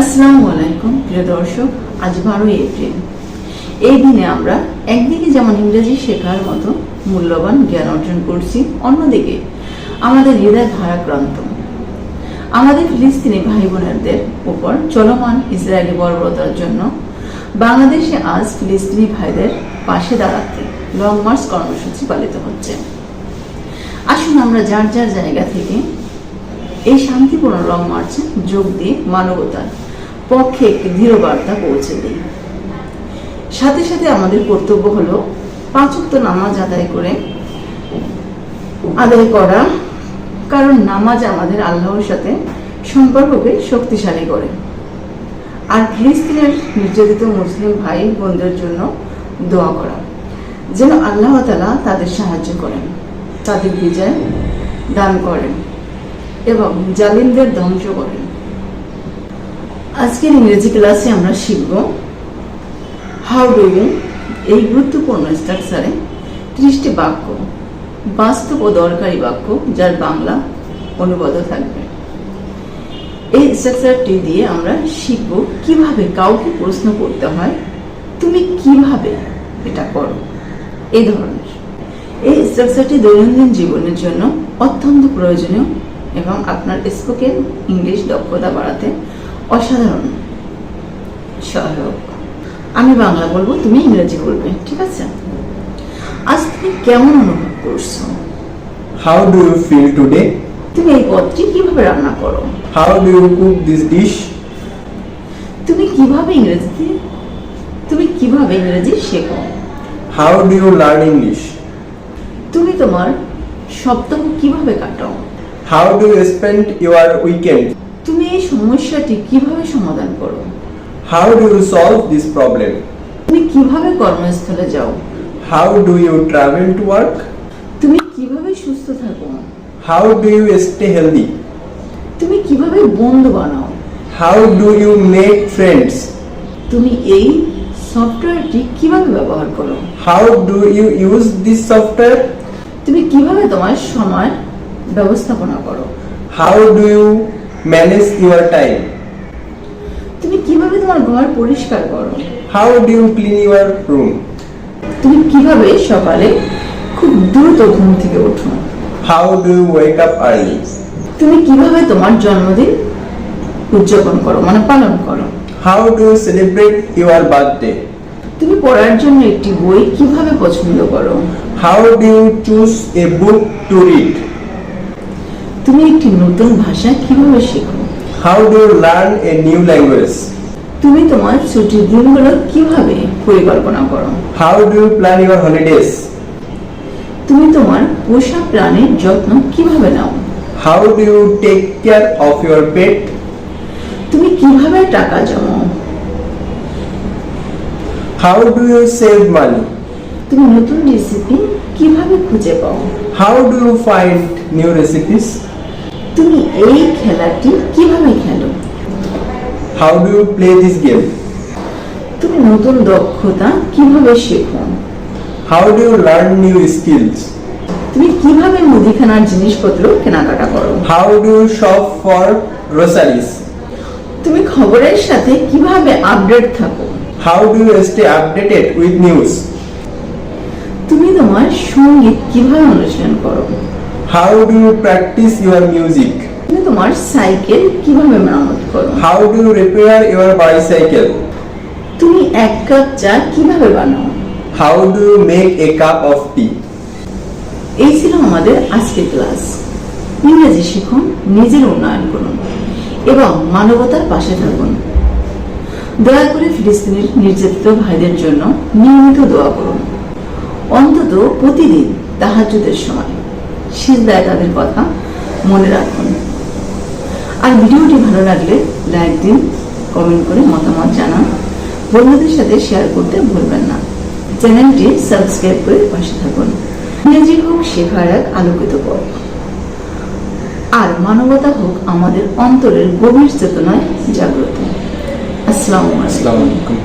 আসসালামু আলাইকুম, প্রিয় দর্শক, আজ বারোই এপ্রিল। এই দিনে আমরা একদিকে যেমন ইংরেজি শেখার মতো মূল্যবান জ্ঞান অর্জন করছি, অন্যদিকে আমাদের হৃদয় ভারাক্রান্ত। আমাদের ফিলিস্তিনি ভাই বোনেরদের উপর চলমান ইসরায়েলি বর্বরতার জন্য বাংলাদেশে আজ ফিলিস্তিনি ভাইদের পাশে দাঁড়াতে লং মার্চ কর্মসূচি পালিত হচ্ছে। আসুন আমরা যার যার জায়গা থেকে এই শান্তিপূর্ণ লং মার্চে যোগ দিয়ে মানবতার পক্ষে একটি দৃঢ় বার্তা পৌঁছে দিই সাথে সাথে আমাদের কর্তব্য হলো পাঁচক্ত নামাজ আদায় করে আদায় করা, কারণ নামাজ আমাদের আল্লাহর সাথে সম্পর্ককে শক্তিশালী করে। আর ফিলিস্তিনের নির্যাতিত মুসলিম ভাই বোনদের জন্য দোয়া করা, যেন আল্লাহ তালা তাদের সাহায্য করেন, তাদের বিজয় দান করেন। এবং জালিমদের ধ্বংস করেন আজকের ইংরেজি ক্লাসে আমরা শিখব হাউ ডু ইউ এই গুরুত্বপূর্ণ স্ট্রাকচারে ত্রিশটি বাক্য, বাস্তব ও দরকারি বাক্য, যার বাংলা অনুবাদও থাকবে। এই স্ট্রাকচারটি দিয়ে আমরা শিখব কীভাবে কাউকে প্রশ্ন করতে হয়, তুমি কীভাবে এটা করো এই ধরনের। এই স্ট্রাকচারটি দৈনন্দিন জীবনের জন্য অত্যন্ত প্রয়োজনীয় এবং আপনার স্পোকেন ইংলিশ দক্ষতা বাড়াতে অসাধারণ সহায়ক আমি বাংলা বলব তুমি ইংরেজি বলবে ঠিক আছে আজ তুমি কেমন অনুভব করছ How do you feel today? তুমি এই পদটি কীভাবে রান্না করো How do you cook this dish? তুমি কীভাবে ইংরেজিতে তুমি কীভাবে ইংরেজি শেখো How do you learn English? তুমি তোমার সপ্তাহ কীভাবে কাটাও How do you spend your weekend? তুমি এই সমস্যাটি কীভাবে সমাধান করো How do you solve this problem? তুমি কীভাবে কর্মস্থলে যাও How do you travel to work? তুমি কীভাবে সুস্থ থাকো How do you stay healthy? তুমি কীভাবে বন্ধু বানাও How do you make friends? তুমি এই সফটওয়্যারটি কীভাবে ব্যবহার করো How do you use this software? তুমি কীভাবে তোমার সময় ব্যবস্থাপনা করো। How do you manage your time তুমি কীভাবে তোমার ঘর পরিষ্কার করো? How do you clean your room তুমি কীভাবে সকালে খুব দ্রুত ঘুম থেকে ওঠো? How do you wake up early তুমি কীভাবে তোমার জন্মদিন উদযাপন করো মানে পালন করো? How do you celebrate your birthday তুমি পড়ার জন্য একটি বই কীভাবে পছন্দ করো? How do you choose a book to read তুমি একটি নতুন ভাষা কীভাবে শেখো How do you learn a new language? তুমি তোমার ছুটির দিনগুলো কীভাবে পরিকল্পনা করো How do you plan your holidays? তুমি তোমার পোষা প্রাণীর যত্ন কীভাবে নাও How do you take care of your pet? তুমি কীভাবে টাকা জমাও How do you save money? তুমি নতুন রেসিপি কীভাবে খুঁজে পাও How do you find new recipes? তুমি এই খেলাটি কীভাবে খেলো? How do you play this game তুমি নতুন দক্ষতা কীভাবে শেখো? How do you learn new skills তুমি কীভাবে মুদিখানার জিনিসপত্র কেনাকাটা করো? How do you shop for groceries তুমি খবরের সাথে কীভাবে আপডেট থাকো? How do you stay updated with news তুমি তোমার সংগীত কীভাবে অনুশীলন করো? How do you practice your music? তুমি তোমার সাইকেল কীভাবে মেরামত করো How do you repair your bicycle? তুমি এক কাপ চা কীভাবে বানাও How do you make a cup of tea? এই ছিল আমাদের আজকের ক্লাস ইংরেজি শিখুন নিজের উন্নয়ন করুন এবং মানবতার পাশে থাকুন দয়া করে ফিলিস্তিনের নির্যাতিত ভাইদের জন্য নিয়মিত দোয়া করুন অন্তত প্রতিদিন তাহাজুদের সময় সিজদায় তাদের কথা মনে রাখুন। আর ভিডিওটি ভালো লাগলে লাইক দিন, কমেন্ট করে মতামত জানান। বন্ধুদের সাথে শেয়ার করতে ভুলবেন না। চ্যানেলটি সাবস্ক্রাইব করে পাশে থাকুন। ইংরেজি হোক শেখার এক আলোকিত পথ। আর মানবতা হোক, আমাদের অন্তরের গভীর চেতনায় জাগ্রত। আসসালামু আলাইকুম.